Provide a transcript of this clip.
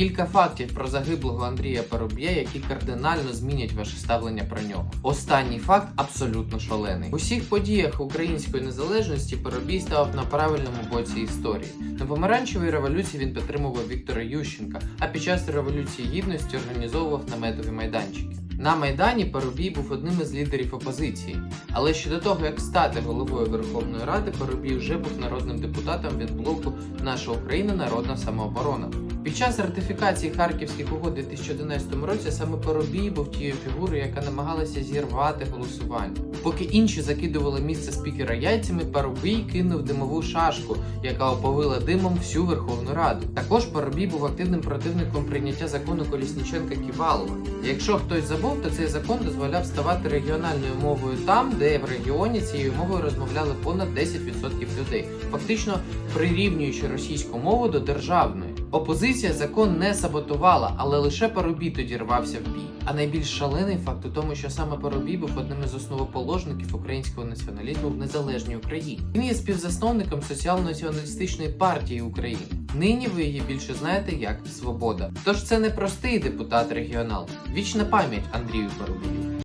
Кілька фактів про загиблого Андрія Парубія, які кардинально змінять ваше ставлення про нього. Останній факт абсолютно шалений. У всіх подіях української незалежності Парубій став на правильному боці історії. На помаранчевій революції він підтримував Віктора Ющенка, а під час революції гідності організовував наметові майданчики. На майдані Парубій був одним із лідерів опозиції. Але ще до того, як стати головою Верховної Ради, Парубій вже був народним депутатом від блоку Наша Україна Народна самооборона. Під час ратифікації Харківських угод у 2011 році саме Парубій був тією фігурою, яка намагалася зірвати голосування. Поки інші закидували місце спікера яйцями, Парубій кинув димову шашку, яка оповила димом всю Верховну Раду. Також Парубій був активним противником прийняття закону Колісніченка Ківалова. Якщо хтось забув, то цей закон дозволяв ставати регіональною мовою там, де в регіоні цією мовою розмовляли понад 10% людей, фактично прирівнюючи російську мову до державної. Опозиція закон не саботувала, але лише Парубій тоді рвався в бій. А найбільш шалений факт у тому, що саме Парубій був одним із основоположників українського націоналізму в незалежній Україні. Він є співзасновником соціал-націоналістичної партії України. Нині ви її більше знаєте як Свобода. Тож це не простий депутат регіонал. Вічна пам'ять Андрію Парубію.